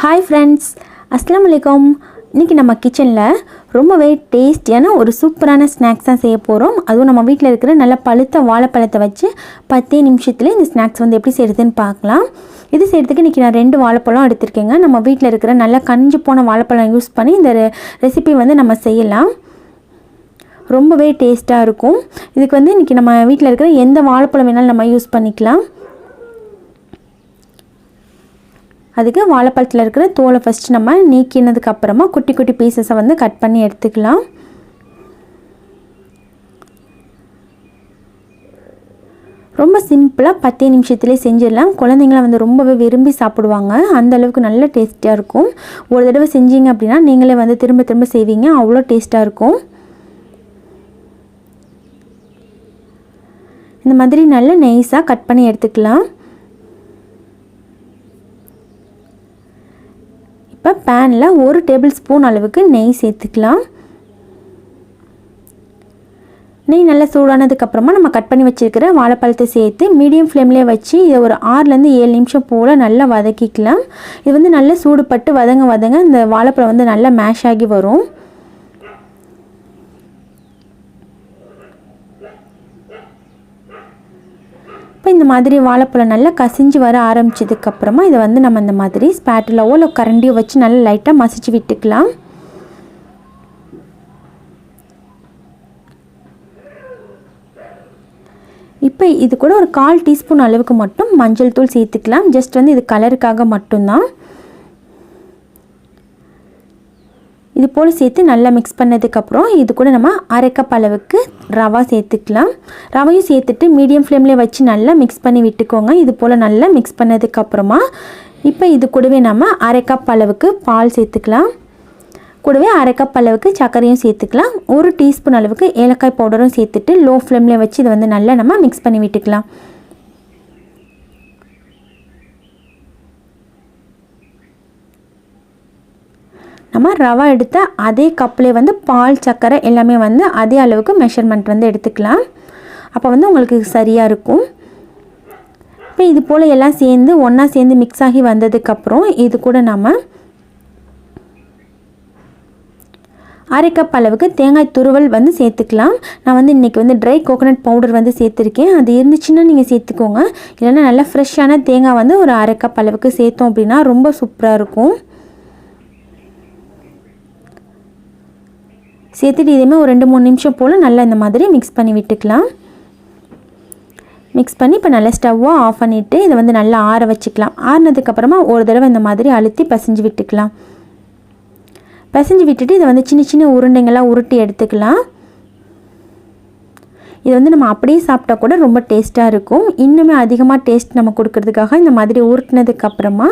Hi friends அஸ்லாம் வலைக்கம் இன்றைக்கி நம்ம கிச்சனில் ரொம்பவே டேஸ்டியான ஒரு சூப்பரான ஸ்நாக்ஸ் தான் செய்ய போகிறோம் அதுவும் நம்ம வீட்டில் இருக்கிற நல்ல பழுத்த வாழைப்பழத்தை வச்சு பத்தே நிமிஷத்தில் இந்த ஸ்நாக்ஸ் வந்து எப்படி செய்கிறதுன்னு பார்க்கலாம். இது செய்கிறதுக்கு இன்றைக்கி நான் ரெண்டு வாழைப்பழம் எடுத்திருக்கேங்க. நம்ம வீட்டில் இருக்கிற நல்ல கஞ்சி போன வாழைப்பழம் யூஸ் பண்ணி இந்த ரெசிபி வந்து நம்ம செய்யலாம். ரொம்பவே டேஸ்ட்டாக இருக்கும். இதுக்கு வந்து இன்றைக்கி நம்ம வீட்டில் இருக்கிற எந்த வாழைப்பழம் வேணாலும் நம்ம யூஸ் பண்ணிக்கலாம். அதுக்கு வாழைப்பழத்தில் இருக்கிற தோலை ஃபஸ்ட்டு நம்ம நீக்கினதுக்கப்புறமா குட்டி குட்டி பீசஸை வந்து கட் பண்ணி எடுத்துக்கலாம். ரொம்ப சிம்பிளாக பத்தே நிமிஷத்துலேயே செஞ்சிடலாம். குழந்தைங்களாம் வந்து ரொம்பவே விரும்பி சாப்பிடுவாங்க. அந்த அளவுக்கு நல்ல டேஸ்டியாக இருக்கும். ஒரு தடவை செஞ்சீங்க அப்படின்னா நீங்களே வந்து திரும்ப திரும்ப செய்வீங்க. அவ்வளோ டேஸ்ட்டாக இருக்கும். இந்த மாதிரி நல்ல நைஸாக கட் பண்ணி எடுத்துக்கலாம். இப்போ பேனில் ஒரு டேபிள் ஸ்பூன் அளவுக்கு நெய் சேர்த்துக்கலாம். நெய் நல்லா சூடானதுக்கப்புறமா நம்ம கட் பண்ணி வச்சுருக்கிற வாழைப்பழத்தை சேர்த்து மீடியம் ஃப்ளேம்லேயே வச்சு இதை ஒரு ஆறுலேருந்து ஏழு நிமிஷம் போல் நல்லா வதக்கிக்கலாம். இது வந்து நல்லா சூடுபட்டு வதங்க வதங்க இந்த வாழைப்பழம் வந்து நல்லா மேஷ் ஆகி வரும். இந்த மாதிரி வாழைப்பழம் நல்லா கசிஞ்சு வர ஆரம்பிச்சதுக்கப்புறமா இதை வந்து நம்ம இந்த மாதிரி ஸ்பேட்டிலாவோ இல்லை கரண்டியோ வச்சு நல்லா லைட்டாக மசிச்சு விட்டுக்கலாம். இப்போ இது கூட ஒரு கால் டீஸ்பூன் அளவுக்கு மட்டும் மஞ்சள் தூள் சேர்த்துக்கலாம். ஜஸ்ட் வந்து இது கலருக்காக மட்டும்தான். இது போல் சேர்த்து நல்லா மிக்ஸ் பண்ணதுக்கப்புறம் இது கூட நம்ம அரை கப் அளவுக்கு ரவா சேர்த்துக்கலாம். ரவையும் சேர்த்துட்டு மீடியம் ஃப்ளேம்லேயே வச்சு நல்லா மிக்ஸ் பண்ணி விட்டுக்கோங்க. இது போல் நல்லா மிக்ஸ் பண்ணதுக்கப்புறமா இப்போ இது கூடவே நம்ம அரை கப் அளவுக்கு பால் சேர்த்துக்கலாம். கூடவே அரை கப் அளவுக்கு சர்க்கரையும் சேர்த்துக்கலாம். ஒரு டீஸ்பூன் அளவுக்கு ஏலக்காய் பவுடரும் சேர்த்துட்டு லோ ஃப்ளேம்லேயே வச்சு இதை வந்து நல்லா நம்ம மிக்ஸ் பண்ணி விட்டுக்கலாம். நம்ம ரவா எடுத்த அதே கப்லேயே வந்து பால் சர்க்கரை எல்லாமே வந்து அதே அளவுக்கு மெஷர்மெண்ட் வந்து எடுத்துக்கலாம். அப்போ வந்து உங்களுக்கு சரியாக இருக்கும். இப்போ இது போல் எல்லாம் சேர்ந்து ஒன்றா சேர்ந்து மிக்ஸ் ஆகி வந்ததுக்கப்புறம் இது கூட நம்ம அரை கப் அளவுக்கு தேங்காய் துருவல் வந்து சேர்த்துக்கலாம். நான் வந்து இன்றைக்கி வந்து ட்ரை கோகோனட் பவுடர் வந்து சேர்த்துருக்கேன். அது இருந்துச்சுன்னா நீங்கள் சேர்த்துக்கோங்க. இல்லைன்னா நல்லா ஃப்ரெஷ்ஷான தேங்காய் வந்து ஒரு அரை கப் அளவுக்கு சேர்த்தோம் அப்படின்னா ரொம்ப சூப்பராக இருக்கும். சேர்த்துட்டு இதேமாதிரி ஒரு ரெண்டு மூணு நிமிஷம் போல் நல்லா இந்த மாதிரி மிக்ஸ் பண்ணி விட்டுக்கலாம். மிக்ஸ் பண்ணி இப்போ நல்லா ஸ்டவ்வை ஆஃப் பண்ணிவிட்டு இதை வந்து நல்லா ஆற வச்சுக்கலாம். ஆறினதுக்கப்புறமா ஒரு தடவை இந்த மாதிரி அழுத்தி பசைஞ்சு விட்டுக்கலாம். பசைஞ்சு விட்டுட்டு இதை வந்து சின்ன சின்ன உருண்டைங்களாக உருட்டி எடுத்துக்கலாம். இது வந்து நம்ம அப்படியே சாப்பிட்டா கூட ரொம்ப டேஸ்ட்டாக இருக்கும். இன்னுமே அதிகமாக டேஸ்ட் நம்ம கொடுக்கறதுக்காக இந்த மாதிரி உருட்டினதுக்கப்புறமா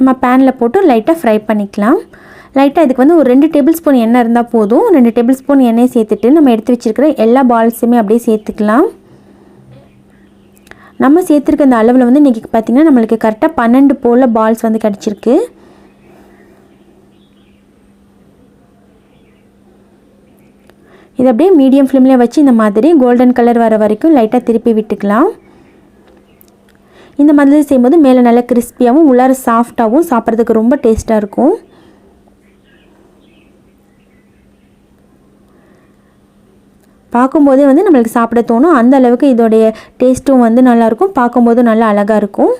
நம்ம பேனில் போட்டு லைட்டாக ஃப்ரை பண்ணிக்கலாம். லைட்டாக இதுக்கு வந்து ஒரு ரெண்டு டேபிள் ஸ்பூன் எண்ணெய் இருந்தால் போதும். ரெண்டு டேபிள் ஸ்பூன் எண்ணெய் சேர்த்துட்டு நம்ம எடுத்து வச்சுருக்கிற எல்லா பால்ஸுமே அப்படியே சேர்த்துக்கலாம். நம்ம சேர்த்துருக்க அந்த அளவில் வந்து இன்றைக்கி பார்த்திங்கன்னா நம்மளுக்கு கரெக்டாக பன்னெண்டு போல் பால்ஸ் வந்து கிடச்சிருக்கு. இது அப்படியே மீடியம் ஃப்ளேம்லேயே வச்சு இந்த மாதிரி கோல்டன் கலர் வர வரைக்கும் லைட்டாக திருப்பி விட்டுக்கலாம். இந்த மாதிரி செய்யும்போது மேலே நல்லா கிறிஸ்பியாகவும் உள்ளார சாஃப்டாகவும் சாப்பிட்றதுக்கு ரொம்ப டேஸ்ட்டாக இருக்கும். பார்க்கும்போதே வந்து நம்மளுக்கு சாப்பிட தோணும். அந்த அளவுக்கு இதோடைய டேஸ்ட்டும் வந்து நல்லாயிருக்கும். பார்க்கும்போது நல்லா அழகாக இருக்கும்.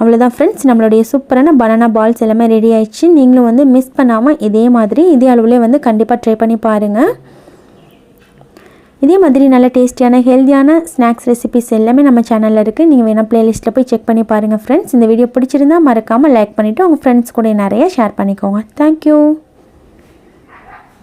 அவ்வளோதான் ஃப்ரெண்ட்ஸ் நம்மளுடைய சூப்பரான பனானா பால்ஸ் எல்லாமே ரெடி ஆயிடுச்சு. நீங்களும் வந்து மிஸ் பண்ணாமல் இதே மாதிரி இதே அளவுலேயே வந்து கண்டிப்பாக ட்ரை பண்ணி பாருங்கள் இதே மாதிரி நல்ல டேஸ்டியான ஹெல்த்தியான ஸ்நாக்ஸ் ரெசிபிஸ் எல்லாமே நம்ம சேனலில் இருக்குது நீங்கள் வேணால் ப்ளேலிஸ்ட்டில் போய் செக் பண்ணி பாருங்கள் ஃப்ரெண்ட்ஸ் இந்த வீடியோ பிடிச்சிருந்தா மறக்காமல் லைக் பண்ணிவிட்டு உங்கள் ஃப்ரெண்ட்ஸ் கூட நிறைய ஷேர் பண்ணிக்கோங்க. தேங்க்யூ